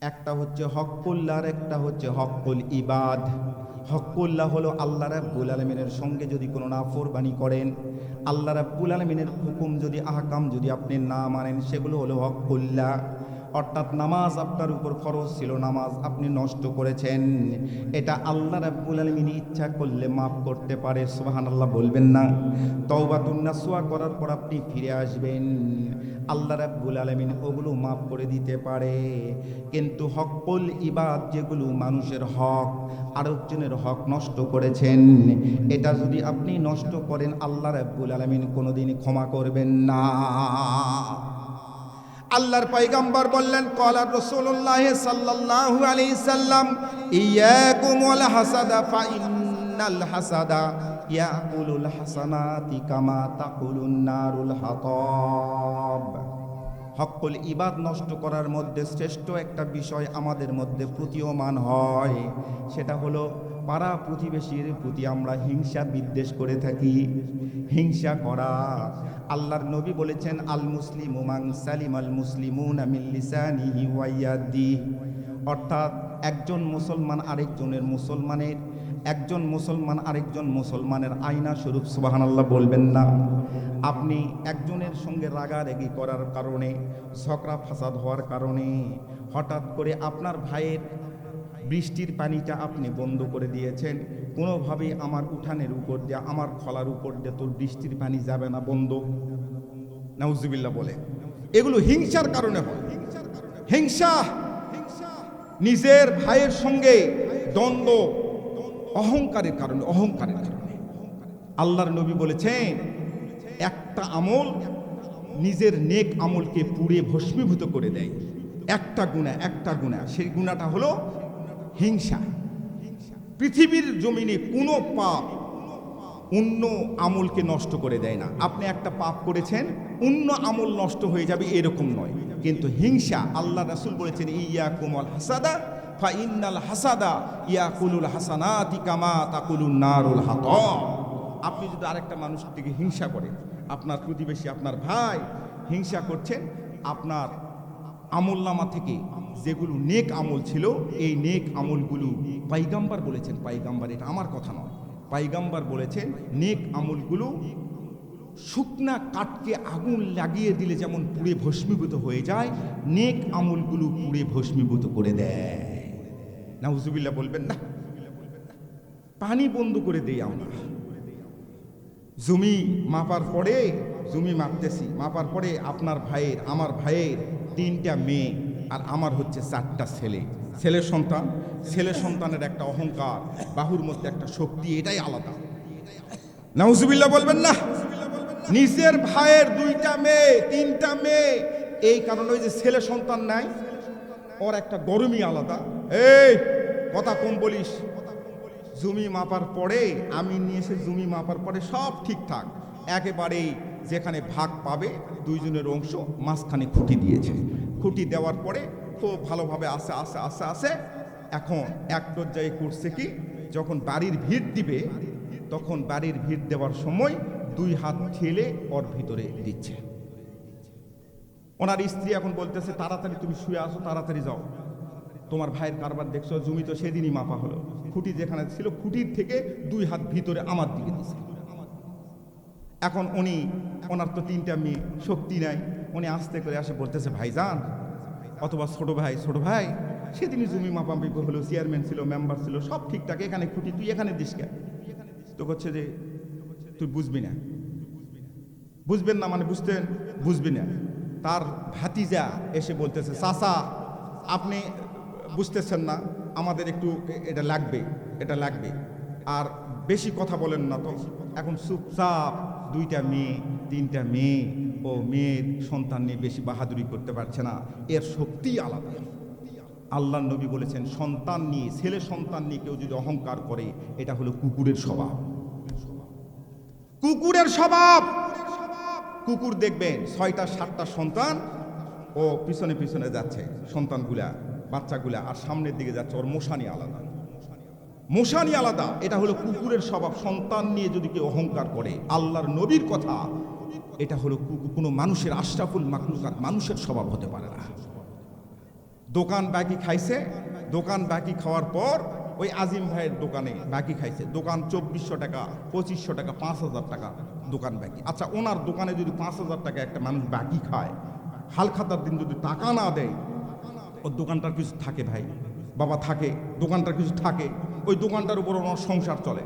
একটা হচ্ছে হকুল্লাহ আর একটা হচ্ছে হকুল ইবাদ। হকুল্লাহ হলো আল্লাহ রাব্বুল আলমিনের সঙ্গে যদি কোনো নাফরবানি করেন, আল্লাহ রাব্বুল আলমিনের হুকুম যদি, আহকাম যদি আপনি না মানেন, সেগুলো হলো হকুল্লাহ অর্থাৎ নামাজ আপনার উপর ফরজ ছিল, নামাজ আপনি নষ্ট করেছেন। এটা আল্লাহ রাব্বুল আলমিন ইচ্ছা করলে মাফ করতে পারে সুবাহান আল্লাহ বলবেন না। তওবাতুন্নাসুয়া করার পর আপনি ফিরে আসবেন। আল্লাহ রাব্বুল আলমিন ওগুলো মাফ করে দিতে পারে। কিন্তু হকল ইবাদ যেগুলো মানুষের হক, আরেকজনের হক নষ্ট করেছেন, এটা যদি আপনি নষ্ট করেন, আল্লাহ রাব্বুল আলমিন কোনোদিন ক্ষমা করবেন না। আল্লাহর পাইগাম্বর বললেন কলা রসুল্লাহ সাল্লাল্লাহু আলাইহি সাল্লাম, ইয়াকুম ওয়াল হাসাদা ফা ইন্নাল হাসাদা, ইয়াকুলুল হাসানাতি কামা তাকুলুন নারুল হাতাব। হকল ইবাদ নষ্ট করার মধ্যে শ্রেষ্ঠ একটা বিষয় আমাদের মধ্যে প্রতীয়মান হয়, সেটা হলো পাড়া প্রতিবেশীর প্রতি আমরা হিংসা বিদ্বেষ করে থাকি। হিংসা করা। আল্লাহর নবী বলেছেন, আল মুসলিম উমাং সালিম আল মুসলিমুন আমিল্লিসানিহি অর্থাৎ একজন মুসলমান আরেকজনের মুসলমানের, একজন মুসলমান আরেকজন মুসলমানের আয়না স্বরূপ সুবাহান আল্লাহ বলবেন না। আপনি একজনের সঙ্গে রাগারাগি করার কারণে, ঝগড়া ফাসাদ হওয়ার কারণে, হঠাৎ করে আপনার ভাইয়ের বৃষ্টির পানিটা আপনি বন্ধ করে দিয়েছেন। কোনোভাবেই আমার উঠানের উপর দিয়ে, আমার খলার উপর দিয়ে তোর বৃষ্টির পানি যাবে না, বন্ধ। নাউজুবিল্লাহ বলে। এগুলো হিংসার কারণে হয়। হিংসা নিজের ভাইয়ের সঙ্গে দ্বন্দ্ব, অহংকারের কারণে অহংকারের কারণে। আল্লাহর নবী বলেছেন, একটা আমল নিজের নেক আমলকে পুড়ে ভস্মীভূত করে দেয়। একটা গুণা একটা গুণা সেই গুণাটা হলো হিংসা। পৃথিবীর জমিনে কোনো পাপ অন্য আমলকে নষ্ট করে দেয় না। আপনি একটা পাপ করেছেন, অন্য আমল নষ্ট হয়ে যাবে এরকম নয়। কিন্তু হিংসা আল্লাহ রাসুল বলেছেন ইয়া কুমল হাসাদা ফা ইন্নাল হাসাদা ইয়া কুলুল হাসানাতি কামা তাকুলুন নারুল হাত আপনি যদি আরেকটা মানুষের দিকে হিংসা করেন, আপনার প্রতিবেশী, আপনার ভাই হিংসা করছেন, আপনার আমলনামা থেকে যেগুলো নেক আমল ছিল, এই নেক আমলগুলো পাইগাম্বার বলেছেন। পাইগাম্বার এটা আমার কথা নয়। পাইগাম্বার বলেছেন, নেক আমলগুলো শুকনা কাঠকে আগুন লাগিয়ে দিলে যেমন পুড়ে ভস্মীভূত হয়ে যায়, নেক আমলগুলো পুড়ে ভস্মীভূত করে দেয়। না হুজুবিল্লা বলবেন, না, পানি বন্ধ করে দেই আমরা। জমি মাপার পরে, জমি মাপতেছি, মাপার পরে আপনার ভাইয়ের, আমার ভাইয়ের তিনটা মেয়ে আর আমার হচ্ছে চারটা ছেলে। ছেলের সন্তান, ছেলে সন্তানের একটা অহংকার, বাহুর মধ্যে একটা শক্তি, এটাই আলাদা। নাউজুবিল্লাহ বলবেন না? নিজের ভাইয়ের দুইটা মেয়ে, তিনটা মেয়ে, এই কারণে ওই যে ছেলে সন্তান নাই, ওর একটা গরমই আলাদা। এই, কথা কম বলিস। জমি মাপার পরে, আমি নিয়ে এসে জমি মাপার পরে সব ঠিকঠাক। একেবারেই যেখানে ভাগ পাবে দুইজনের অংশ মাঝখানে খুঁটি দিয়েছে। খুঁটি দেওয়ার পরে খুব ভালোভাবে আসে আসে আসে আসে। এখন এক পর্যায়ে করছে কি, যখন বাড়ির ভিড় দিবে, তখন বাড়ির ভিড় দেওয়ার সময় দুই হাত ঠেলে ওর ভিতরে দিচ্ছে। ওনার স্ত্রী এখন বলতেছে, তাড়াতাড়ি তুমি শুয়ে আসো, তাড়াতাড়ি যাও। তোমার ভাইয়ের কারবার দেখছ, জমি তো সেদিনই মাপা হলো। খুঁটি যেখানে ছিল, খুঁটির থেকে দুই হাত ভিতরে আমার দিকে দিছে। এখন উনি, ওনার তো তিনটা মেয়ে, শক্তি নাই। উনি আস্তে করে আসে, বলতেছে, ভাইজান, অথবা ছোট ভাই ছোট ভাই, সেদিনই জমি মাপামাপি হলো, চেয়ারম্যান ছিল, মেম্বার ছিল, সব ঠিকঠাক, এখানে খুঁটি, তুই এখানে দিস কে তো করছে যে, তুই বুঝবি না। বুঝবেন না মানে বুঝতেন? বুঝবি না। তার ভাতিজা এসে বলতেছে, চাচা, আপনি বুঝতেছেন না, আমাদের একটু এটা লাগবে এটা লাগবে। আর বেশি কথা বলেন না তো, এখন চুপচাপ দুইটা মেয়ে, তিনটা মেয়ে ও মেয়ের সন্তান নিয়ে বেশি বাহাদুরি করতে পারছে না। এর শক্তি আলাদা। আল্লাহ নবী বলেছেন, সন্তান নিয়ে, ছেলে সন্তান নিয়ে কেউ যদি অহংকার করে, এটা হলো কুকুরের স্বভাব। কুকুরের স্বভাব! কুকুর দেখবেন, ছয়টা, সাতটা সন্তান, ও পিছনে পিছনে যাচ্ছে, সন্তানগুলা, বাচ্চাগুলা, আর সামনের দিকে যাচ্ছে, ওর মশানি আলাদা। মশানি আলাদা। এটা হলো কুকুরের স্বভাব। সন্তান নিয়ে যদি কেউ অহংকার করে, আল্লাহর নবীর কথা, এটা হলো কোনো মানুষের আশরাফুল মাকলুকাত মানুষের স্বভাব হতে পারে না। দোকান বাকি খাইছে, দোকান বাকি খাওয়ার পর ওই আজিম ভাইয়ের দোকানে বাকি খাইছে। দোকান চব্বিশশো টাকা, পঁচিশশো টাকা, পাঁচ হাজার টাকা দোকান বাকি। আচ্ছা ওনার দোকানে যদি পাঁচ হাজার টাকা একটা মানুষ বাকি খায় হাল খাতার দিন যদি টাকা না দেয়, ওর দোকানটার কিছু থাকে ভাই। বাবা থাকে, দোকানটার কিছু থাকে। ওই দোকানটার উপর ওনার সংসার চলে।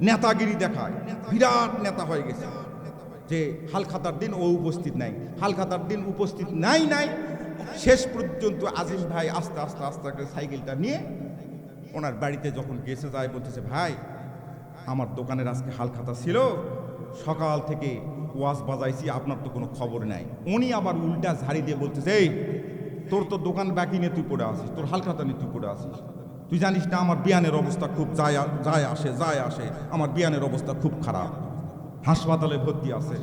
নেতাগিরি দেখায়। বিরাট নেতা হয়ে গেছে। যে হালখাতার দিন ও উপস্থিত নাই। হালখাতার দিন উপস্থিত নাই নাই। শেষ পর্যন্ত আজিম ভাই আস্তে আস্তে আস্তে করে সাইকেলটা নিয়ে ওনার বাড়িতে যখন গেছে যায় বলতেছে, ভাই, আমার দোকানের আজকে হালখাতা ছিল। সকাল থেকে ওয়াজ বাজাইছি, আপনার তো কোনো খবর নাই। উনি আবার উল্টা ঝাড়ি দিয়ে বলতেছে, এই, তোর তো দোকান বাকি নিয়ে তুই পড়ে আসিস তোর হালখাতা নিয়ে তুই পড়ে আসিস তুই জানিস না, আমার বিয়ানের অবস্থা খুব যায় যায় আসে যায় আসে। আমার বিয়ানের অবস্থা খুব খারাপ। হাসপাতালে ভর্তি আছে।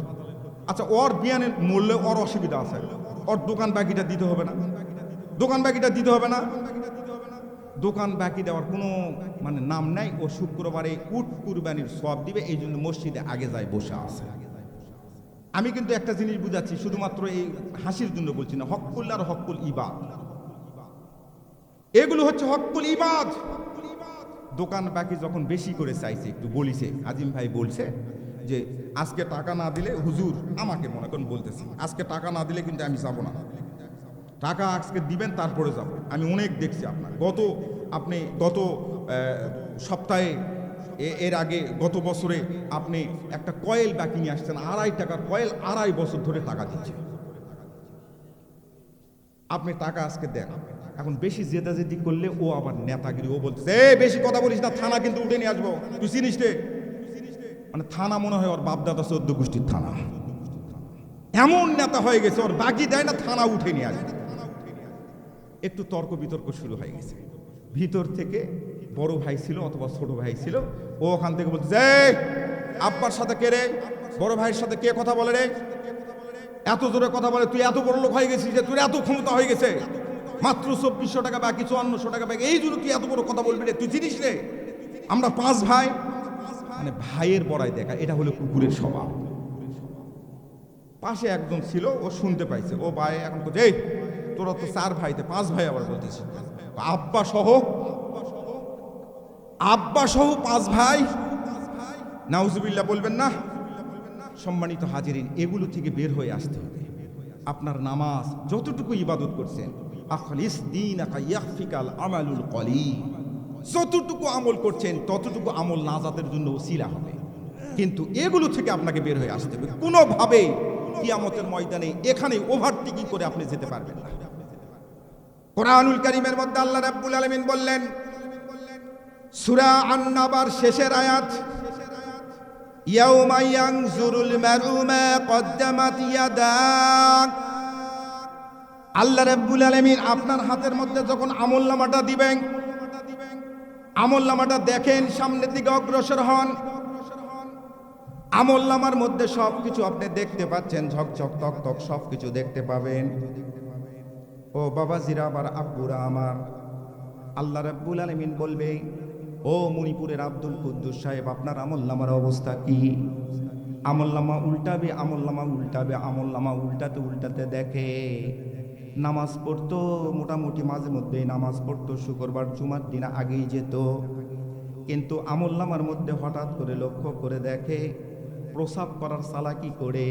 আচ্ছা ওর বিয়ানের মূল্যে ওর অসুবিধা আছে। ওর দোকান বাকিটা দিতে হবে না। দোকান বাকিটা দিতে হবে না। দোকান বাকি দেওয়ার কোনো মানে নাম নাই। ও শুক্রবারে উট কুরবানির সব দিবে। এই জন্য মসজিদে আগে যায় বসে আছে। আমি কিন্তু একটা জিনিস বুঝাচ্ছি, শুধুমাত্র এই হাসির জন্য বলছি না, হকুল আর হকুল ইবাদ। এগুলো হচ্ছে হকুল ইবাদ। দোকান বাকি যখন বেশি করে চাইছে, একটু বলিছে, আজিম ভাই বলছে যে, আজকে টাকা না দিলে হুজুর আমাকে মনে করেন বলতেছি, আজকে টাকা না দিলে কিন্তু আমি যাব না। টাকা আজকে দিবেন, তারপরে যাব। আমি অনেক দেখছি আপনার। গত আপনি গত সপ্তাহে এর আগে গত বছরে আপনি একটা কয়েল বাকি নিয়ে আসছেন, আড়াই টাকা কয়েল আড়াই বছর ধরে টাকা দিচ্ছে। আপনি টাকা আজকে দেন। এখন বেশি জেদাজেদি করলে ও আবার নেতাগিরি ও বলতেছে এ বেশি কথা বলিস না থানা কিন্তু উঠে নিয়ে আসব। তুই চিনিস রে? মানে থানা মনে হয় ওর বাপদাদা চোদ্দ গোষ্ঠীর থানা। এমন নেতা হয়ে গেছে ওর বাকি দেয় না থানা উঠে নিয়ে আসবে একটু তর্ক বিতর্ক শুরু হয়ে গেছে। ভিতর থেকে বড় ভাই ছিল অথবা ছোট ভাই ছিল ও ওখান থেকে বলছে "এই, আব্বার সাথে কে রে? বড় ভাইয়ের সাথে কে কথা বলে রে? এত জোরে কথা বলে তুই এত বড় লোক হয়ে গেছিস যে তোর এত ক্ষমতা হয়ে গেছে। মাত্র চব্বিশশো টাকা বাকি, চুয়ান্নশো টাকা বাকি। এই জন্য তুই এত বড় কথা বলবি রে, তুই চিনিস রে? আমরা পাঁচ ভাই মানে ভাইয়ের বড়াই দেখা, এটা হলো কুকুরের স্বভাব। পাশে একজন ছিল, ও শুনতে পাইছে, ও ভাই এখন বলছে, এই, তোরা তো চার ভাইতে, পাঁচ ভাই আবার বলতেছে। আব্বা সহ আব্বা সহ পাঁচ ভাই, নাউজুবিল্লাহ বলবেন না, সম্মানিত হাজিরিন, এগুলো থেকে বের হয়ে আসতে হবে। আপনার নামাজ, যতটুকু ইবাদত করছেন আখলিস দিন ইয়াহফিকাল আমালুল কলি যতটুকু আমল করছেন, ততটুকু আমল নাজাতের জন্য ওসিলা হবে। কিন্তু এগুলো থেকে আপনাকে বের হয়ে আসতে হবে। কোনোভাবে কিয়ামতের ময়দানে এখানে ওভারটেকিং করে আপনি যেতে পারবেন না। কোরআনুল কারিমের মধ্যে আল্লাহ রাব্বুল আলামিন বললেন, সূরা আন-নাবার শেষের আয়াত, ইয়াউমা ইয়ানজুরুল মারউ মা কদ্দামাত ইয়াদাক আল্লাহ রাব্বুল আলামিন আপনার হাতের মধ্যে যখন আমল নামাটা দিবেন আমল নামাটা দেখেন, সামনের দিকে অগ্রসর হন। আমল নামার মধ্যে সব কিছু আপনি দেখতে পাচ্ছেন, ঝকঝক তক তক সব কিছু দেখতে পাবেন। ও বাবা জিরা আবার আব্বুরা, আমার। আল্লাহ রাব্বুল আলামিন বলবে, ও মণিপুরের আব্দুল কুদ্দুস সাহেব, আপনার আমল নামার অবস্থা কি? আমলনামা উল্টাবে আমলনামা উল্টাবে, আমলনামা উল্টাতে উল্টাতে দেখে। নামাজ পড়তো, মোটামুটি মাঝে মধ্যে নামাজ পড়তো, শুক্রবার, জুমার দিন আগেই যেত। কিন্তু আমলনামার মধ্যে হঠাৎ করে লক্ষ্য করে দেখে, প্রসাব করার সালাকি করে?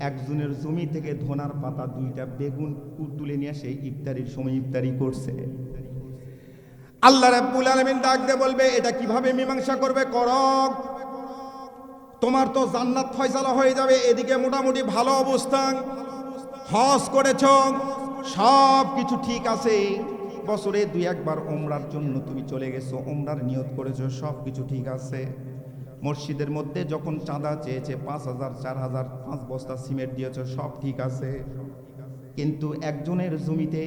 একজনের জমি থেকে ধনার পাতা, দুইটা বেগুন তুলে নিয়ে সেই ইফতারির সময় ইফতারি করছে। আল্লাহ রাব্বুল আলামিন ডাক বলবে, এটা কীভাবে মীমাংসা করবে? করক তোমার তো জান্নাত ফয়সালা হয়ে যাবে। এদিকে মোটামুটি ভালো অবস্থান। হজ করেছ। সব কিছু ঠিক আছে। বছরে দুই একবার ওমরার জন্য তুমি চলে গেছো ওমরার নিয়ত করেছ সব কিছু ঠিক আছে। মসজিদের মধ্যে যখন চাঁদা চেয়েছে, পাঁচ হাজার, চার হাজার, পাঁচ বস্তা সিমেন্ট দিয়েছ, সব ঠিক আছে। কিন্তু একজনের জমিতে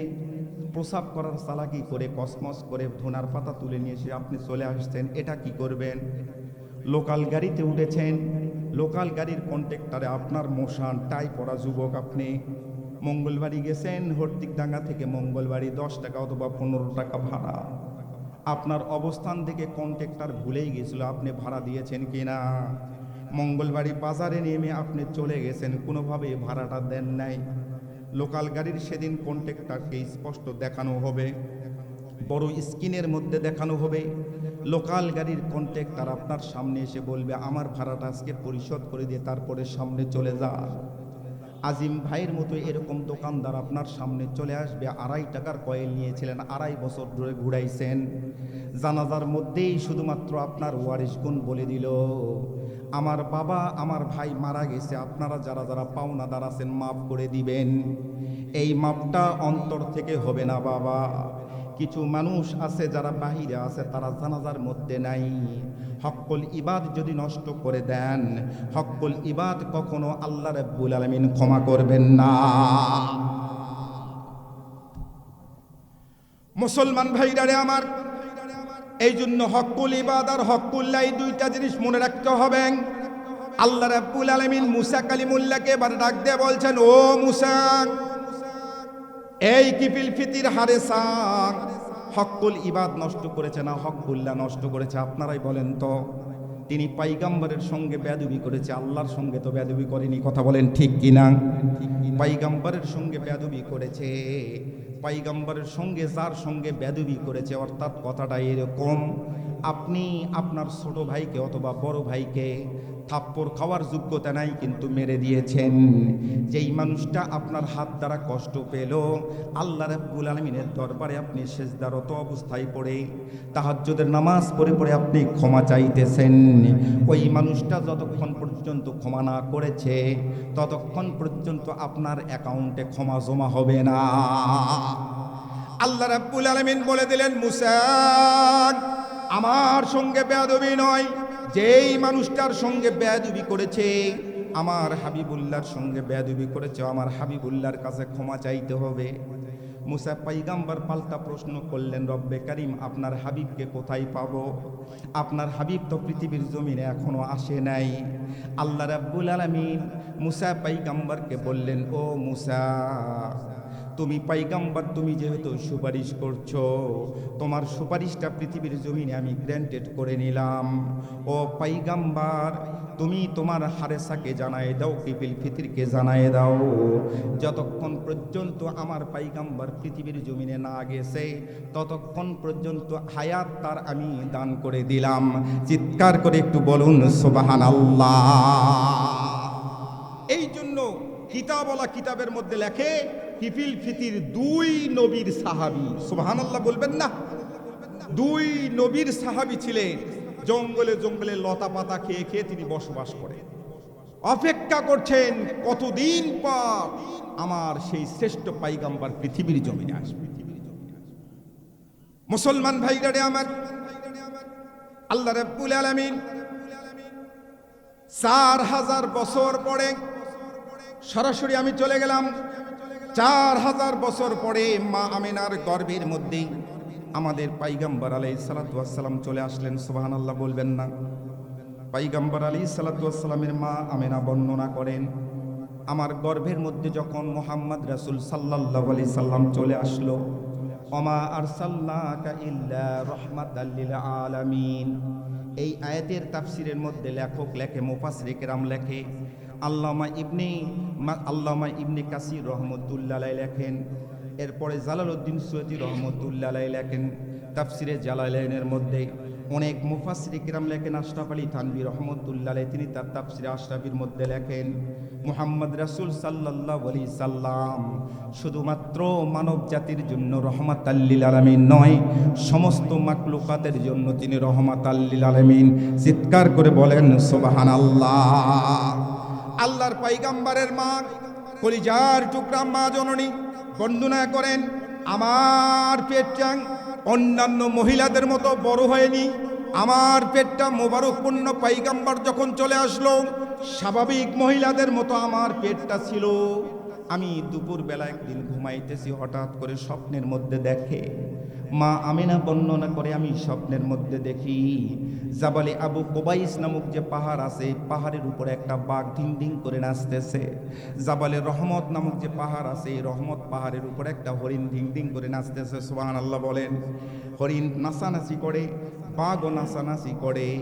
প্রসাব করার চালাকি করে, কসমস করে ধোনার পাতা তুলে নিয়ে এসে আপনি চলে আসছেন, এটা কি করবেন? লোকাল গাড়িতে উঠেছেন, লোকাল গাড়ির কন্ট্রাক্টারে আপনার মশান টাই পরা যুবক আপনি। মঙ্গলবাড়ি গেছেন হর্তিকডাঙ্গা থেকে মঙ্গলবাড়ি দশ টাকা অথবা পনেরো টাকা ভাড়া। আপনার অবস্থান থেকে কন্ট্রাক্টর ভুলেই গেছিল, আপনি ভাড়া দিয়েছেন কি না মঙ্গলবাড়ি বাজারে নেমে আপনি চলে গেছেন কোনোভাবে ভাড়াটা দেন নাই। লোকাল গাড়ির সেদিন কন্ট্রাক্টরকে স্পষ্ট দেখানো হবে, বড় স্ক্রিনের মধ্যে দেখানো হবে। লোকাল গাড়ির কন্ট্রাক্টর আপনার সামনে এসে বলবে, আমার ভাড়াটা আজকে পরিশোধ করে দিয়ে তারপরে সামনে চলে যা। আজিম ভাইয়ের মতো এরকম দোকানদার আপনার সামনে চলে আসবে, আড়াই টাকার কয়েল নিয়েছিলেন, আড়াই বছর ধরে ঘুরাইছেন। জানাজার মধ্যেই শুধুমাত্র আপনার ওয়ারিশ গুণ বলে দিল, আমার বাবা, আমার ভাই মারা গেছে, আপনারা যারা যারা পাওনাদার আছেন, মাফ করে দিবেন। এই মাপটা অন্তর থেকে হবে না বাবা। কিছু মানুষ আছে যারা বাহিরে আছে, তারা জানাজার মধ্যে নাই। হক্কল ইবাদ যদি নষ্ট করে দেন, হক্কল ইবাদ কখনো আল্লাহ রাব্বুল আলামিন ক্ষমা করবেন না। মুসলমান ভাইরারে আমার এই জন্য হক্কুল ইবাদ আর হক্কুল্লাহ এই দুইটা জিনিস মনে রাখতে হবে। আল্লাহ রাব্বুল আলামিন মুসা কালিমুল্লাহকে এবার ডাক দিয়ে বলছেন, ও মুসা, এই কিপিল ফিতির হারে সাং হক্কুল ইবাদ নষ্ট করেছে না হক্কুল্লাহ নষ্ট করেছে? আপনারাই বলেন তো। তিনি পাইগাম্বরের সঙ্গে বেদবি করেছে, আল্লাহর সঙ্গে তো বেদবি করেনি, কথা বলেন ঠিক কিনা পাইগাম্বরের সঙ্গে বেদবি করেছে, পাইগাম্বরের সঙ্গে যার সঙ্গে বেদবি করেছে, অর্থাৎ কথাটা এরকম, আপনি আপনার ছোট ভাইকে অথবা বড় ভাইকে থাপ্পড় খাওয়ার যোগ্যতা নাই, কিন্তু মেরে দিয়েছেন। যেই মানুষটা আপনার হাত দ্বারা কষ্ট পেল, আল্লাহ রাব্বুল আলমিনের দরবারে আপনি শেষদারত অবস্থায় পড়ে, তাহাজ্জুদের নামাজ পড়ে পড়ে আপনি ক্ষমা চাইতেছেন। ওই মানুষটা যতক্ষণ পর্যন্ত ক্ষমা না করেছে, ততক্ষণ পর্যন্ত আপনার অ্যাকাউন্টে ক্ষমা জমা হবে না। আল্লাহ রাব্বুল আলামিন বলে দিলেন মুসা আমার সঙ্গে বেয়াদবি নয়। যেই মানুষটার সঙ্গে বেয়াদবি করেছে, আমার হাবিবুল্লাহর সঙ্গে বেয়াদবি করেছে, আমার হাবিবুল্লাহর কাছে ক্ষমা চাইতে হবে। মুসা পাইগাম্বার পাল্টা প্রশ্ন করলেন, রব্বে কারিম, আপনার হাবিবকে কোথায় পাবো? আপনার হাবিব তো পৃথিবীর জমিনে এখনও আসে নাই। আল্লাহ রাব্বুল আলামিন মুসা পাইগাম্বারকে বললেন, ও মুসা তুমি পাইগাম্বার তুমি যেহেতু সুপারিশ করছ, তোমার সুপারিশটা পৃথিবীর জমিনে আমি গ্র্যান্টেড করে নিলাম। ও পাইগাম্বার, তুমি তোমার হারেসাকে জানায় দাও, কিপিল ফিতিরকে জানায় দাও। যতক্ষণ পর্যন্ত আমার পাইগাম্বার পৃথিবীর জমিনে না গেছে, ততক্ষণ পর্যন্ত হায়াত তার আমি দান করে দিলাম। চিৎকার করে একটু বলুন সোবাহান আল্লাহ এই জন্য কিতাবলা কিতাবের মধ্যে লেখে কিফিল ফিতির দুই নবীর সাহাবি। সুবহান আল্লাহ বলবেন না? দুই নবীর সাহাবি ছিলেন। জঙ্গলে জঙ্গলে লতা পাতা খেয়ে খেয়ে তিনি বসবাস করেন। অপেক্ষা করছেন, কতদিন পর আমার সেই শ্রেষ্ঠ পাইগাম্বার পৃথিবীর জমিনে আসবে? মুসলমান ভাইরারে আমার, আল্লাহ রাব্বুল আলামিন চার হাজার বছর পরে সরাসরি আমি চলে গেলাম। চার হাজার বছর পরে মা আমিনার গর্ভের মধ্যে আমাদের পাইগাম্বার আলাই সালাতাম চলে আসলেন। সোহান আল্লাহ বলবেন না। পাইগাম্বার আলী সালাতামের মা আমেনা বর্ণনা করেন, আমার গর্ভের মধ্যে যখন মোহাম্মদ রাসুল সাল্লাহ আলি সাল্লাম চলে আসলো অমা আর রহমাত আলামিন এই আয়াতের তাফসিরের মধ্যে লেখক লেখে মুফাসরে কেরাম লেখে আল্লামা ইবনে আল্লামা ইবনে কাসির রহমতুল্লাহ লেখেন, এরপরে জালালউদ্দিন সৈয়দি রহমতুল্লাহ লেখেন, তাফসিরে জালালাইনের মধ্যে অনেক মুফাসরি কিরাম লেখেন, আশরাফ আলী থানবী রহমতুল্লাহ তিনি তার তাফসিরে আশরাফির মধ্যে লেখেন, মুহাম্মদ রাসূল সাল্লাল্লাহু আলি সাল্লাম শুধুমাত্র মানব জাতির জন্য রহমাত আল্লিল আলামিন নয়, সমস্ত মাকলুকাতের জন্য তিনি রহমাত আল্লিল আলামিন চিৎকার করে বলেন, সুবহানাল্লাহ। আল্লাহর পাইগাম্বারের মা, কলিজার টুকরা মা জননী বর্ণনা করেন, আমার পেটটা অন্যান্য মহিলাদের মতো বড় হয়নি। আমার পেটটা মোবারকপূর্ণ পাইগাম্বার যখন চলে আসলো, স্বাভাবিক মহিলাদের মতো আমার পেটটা ছিল। আমি দুপুরবেলা একদিন ঘুমাইতেছি, হঠাৎ করে স্বপ্নের মধ্যে দেখে মা আমিনা বর্ণনা করে, আমি স্বপ্নের মধ্যে দেখি জাবালে আবু কোবাইস নামক যে পাহাড় আছে, পাহাড়ের উপরে একটা বাঘ ধিং ধিং করে নাচতেছে। জাবালে রহমত নামক যে পাহাড় আছে এই রহমত পাহাড়ের উপরে একটা হরিণ ধিং ধিং করে নাচতেছে সোহান আল্লাহ বলেন। হরিণ নাচানাচি করে, বাঘও নাচানাচি করে।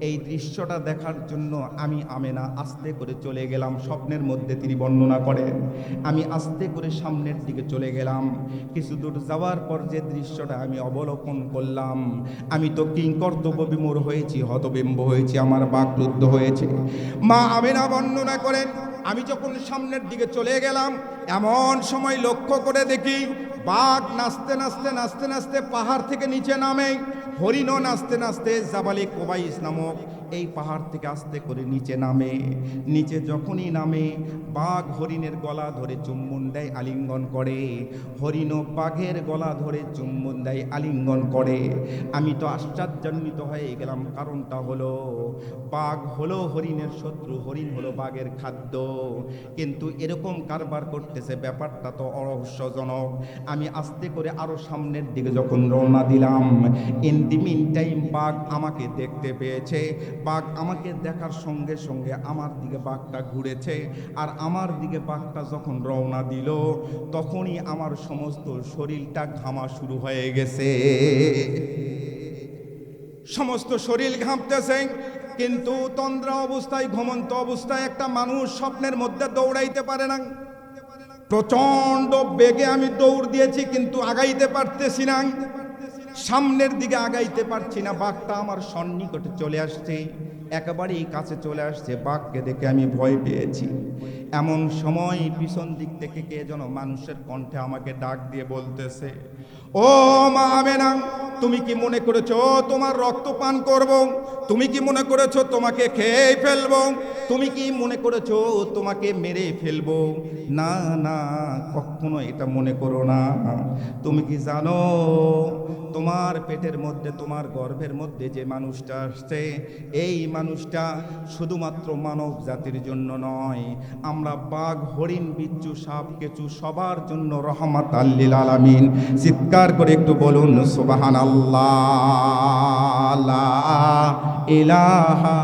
এই দৃশ্যটা দেখার জন্য আমি আমেনা আস্তে করে চলে গেলাম, স্বপ্নের মধ্যে তিনি বর্ণনা করেন। আমি আস্তে করে সামনের দিকে চলে গেলাম। কিছু দূর যাওয়ার পর যে দৃশ্যটা আমি অবলোকন করলাম। আমি তো কিং কর্তব্য বিমূর হয়েছি, হতবিম্ব হয়েছি, আমার বাকরুদ্ধ হয়েছে। মা আমেনা বর্ণনা করেন, আমি যখন সামনের দিকে চলে গেলাম, এমন সময় লক্ষ্য করে দেখি বাঘ নাচতে নাচতে নাচতে নাচতে পাহাড় থেকে নিচে নামে। হরিণও নাচতে নাচতে জাবালি কোবাইস নামক এই পাহাড় থেকে আস্তে করে নিচে নামে। নিচে যখনই নামে, বাঘ হরিণের গলা ধরে চুম্বন দেয়, আলিঙ্গন করে। হরিণও বাঘের গলা ধরে চুম্বন দেয়, আলিঙ্গন করে। আমি তো আশ্চর্যান্বিত হয়ে গেলাম, কারণটা হলো, বাঘ হলো হরিণের শত্রু, হরিণ হলো বাঘের খাদ্য। কিন্তু এরকম কারবার করতেছে, ব্যাপারটা তো অরহস্যজনক। আমি আস্তে করে আরও সামনের দিকে যখন রওনা দিলাম ইন দি মিন টাইম বাঘ আমাকে দেখতে পেয়েছে। বাঘ আমাকে দেখার সঙ্গে সঙ্গে আমার দিকে বাঘটা ঘুরেছে আর আমার দিকে বাঘটা যখন রওনা দিল, তখনই আমার সমস্ত শরীরটা ঘামা শুরু হয়ে গেছে। সমস্ত শরীর ঘামতেছে, কিন্তু তন্দ্রা অবস্থায়, ঘুমন্ত অবস্থায় একটা মানুষ স্বপ্নের মধ্যে দৌড়াইতে পারে না। প্রচণ্ড বেগে আমি দৌড় দিয়েছি, কিন্তু আগাইতে পারতেছি না। সামনের দিকে আগাইতে পারছি না। বাঘটা আমার সন্নিকটে চলে আসছে। একেবারেই কাছে চলে আসছে। বাঘকে দেখে আমি ভয় পেয়েছি। এমন সময় পিছন দিক থেকে কে যেন মানুষের কণ্ঠে আমাকে ডাক দিয়ে বলতেছে, ও মা আমেনা, তুমি কি মনে করেছ তোমার রক্ত পান করব? তুমি কি মনে করেছ তোমাকে খেয়ে ফেলব? তুমি কি মনে করেছ তোমাকে মেরে ফেলব? না না, কখনো এটা মনে করো না। তুমি কি জানো, তোমার পেটের মধ্যে, তোমার গর্ভের মধ্যে যে মানুষটা আসছে, এই মানুষটা শুধুমাত্র মানব জাতির জন্য নয়, আমরা বাঘ, হরিণ, বিচ্ছু, সাপ, কেচু, সবার জন্য রহমত আল্লিল আলামিন। চিৎকার করে একটু বলুন সুবাহান আল্লাহ ইলাহা